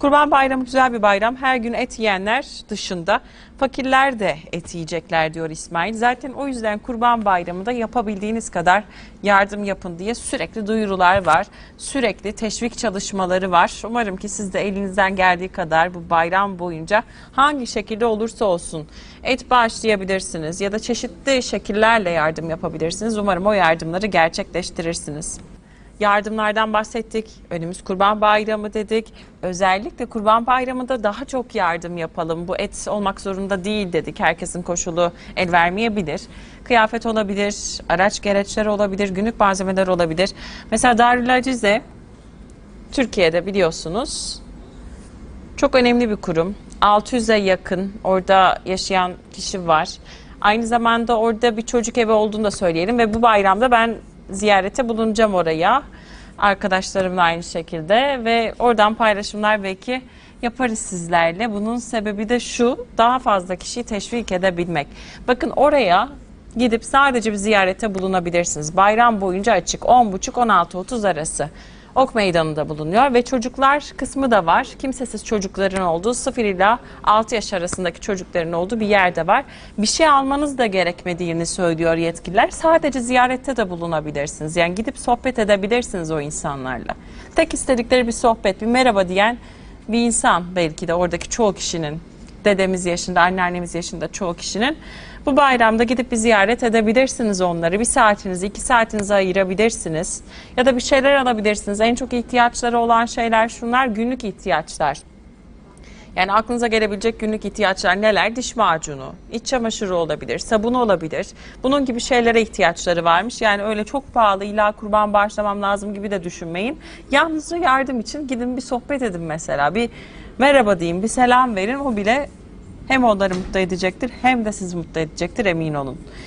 Kurban Bayramı güzel bir bayram. Her gün et yiyenler dışında fakirler de et yiyecekler diyor İsmail. Zaten o yüzden Kurban Bayramı'nda yapabildiğiniz kadar yardım yapın diye sürekli duyurular var. Sürekli teşvik çalışmaları var. Umarım ki siz de elinizden geldiği kadar bu bayram boyunca hangi şekilde olursa olsun et bağışlayabilirsiniz ya da çeşitli şekillerle yardım yapabilirsiniz. Umarım o yardımları gerçekleştirirsiniz yardımlardan bahsettik. Önümüz Kurban Bayramı dedik. Özellikle Kurban Bayramı'nda daha çok yardım yapalım. Bu et olmak zorunda değil dedik. Herkesin koşulu el vermeyebilir. Kıyafet olabilir, araç gereçler olabilir, günlük malzemeler olabilir. Mesela Darül Acize Türkiye'de biliyorsunuz çok önemli bir kurum. 600'e yakın orada yaşayan kişi var. Aynı zamanda orada bir çocuk evi olduğunu da söyleyelim ve bu bayramda ben ziyarete bulunacağım oraya. Arkadaşlarımla aynı şekilde ve oradan paylaşımlar belki yaparız sizlerle. Bunun sebebi de şu, daha fazla kişiyi teşvik edebilmek. Bakın oraya gidip sadece bir ziyarete bulunabilirsiniz. Bayram boyunca açık 10.30-16.30 arası. Ok Meydanı'nda bulunuyor ve çocuklar kısmı da var. Kimsesiz çocukların olduğu 0 ila 6 yaş arasındaki çocukların olduğu bir yerde var. Bir şey almanız da gerekmediğini söylüyor yetkililer. Sadece ziyarette de bulunabilirsiniz. Yani gidip sohbet edebilirsiniz o insanlarla. Tek istedikleri bir sohbet, bir merhaba diyen bir insan belki de oradaki çoğu kişinin dedemiz yaşında, anneannemiz yaşında çoğu kişinin bu bayramda gidip bir ziyaret edebilirsiniz onları. Bir saatinizi, iki saatinizi ayırabilirsiniz. Ya da bir şeyler alabilirsiniz. En çok ihtiyaçları olan şeyler şunlar, günlük ihtiyaçlar. Yani aklınıza gelebilecek günlük ihtiyaçlar neler? Diş macunu, iç çamaşırı olabilir, sabun olabilir. Bunun gibi şeylere ihtiyaçları varmış. Yani öyle çok pahalı illa kurban bağışlamam lazım gibi de düşünmeyin. Yalnızca yardım için gidin bir sohbet edin mesela. Bir merhaba deyin, bir selam verin. O bile hem onları mutlu edecektir hem de sizi mutlu edecektir emin olun.